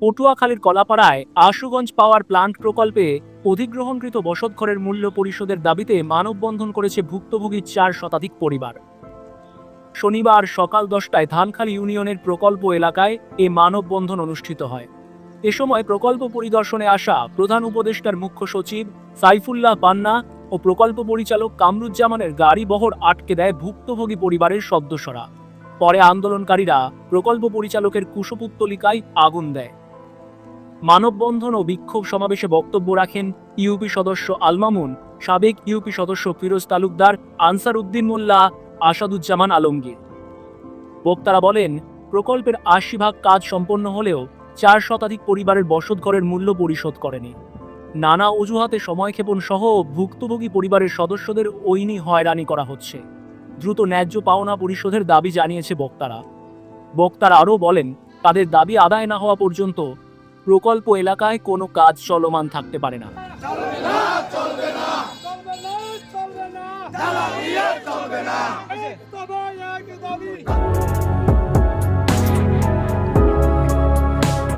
পটুয়াখালীর কলাপাড়ায় Ashuganj power plant প্রকল্পে অধিগ্রহণকৃত বসতঘরের মূল্য পরিশোধের দাবিতে মানববন্ধন করেছে ভুক্তভোগী চার শতাধিক পরিবার। শনিবার সকাল দশটায় ধানখালী ইউনিয়নের প্রকল্প এলাকায় এ মানববন্ধন অনুষ্ঠিত হয়। এ সময় প্রকল্প পরিদর্শনে আসা প্রধান উপদেষ্টার মুখ্য সচিব সাইফুল্লাহ পান্না ও প্রকল্প পরিচালক কামরুজ্জামানের গাড়ি বহর আটকে দেয় ভুক্তভোগী পরিবারের সদস্যরা। পরে আন্দোলনকারীরা প্রকল্প পরিচালকের কুশপুত্তলিকায় আগুন দেয়। মানববন্ধন ও বিক্ষোভ সমাবেশে বক্তব্য রাখেন ইউপি সদস্য আলমামুন, সাবেক ইউপি সদস্য ফিরোজ তালুকদার, আনসার উদ্দিন মোল্লা, আসাদুজ্জামান আলমগীর। বক্তারা বলেন, প্রকল্পের আশি ভাগ কাজ সম্পন্ন হলেও চার শতাধিক পরিবারের বসতঘরের মূল্য পরিশোধ করেনি। নানা অজুহাতে সময়ক্ষেপণ সহ ভুক্তভোগী পরিবারের সদস্যদের ঐনি হয়রানি করা হচ্ছে। দ্রুত ন্যায্য পাওনা পরিশোধের দাবি জানিয়েছে বক্তারা। বক্তারা আরও বলেন, তাদের দাবি আদায় না হওয়া পর্যন্ত প্রকল্প এলাকায় কোনো কাজ চলমান থাকতে পারে না। চলবে না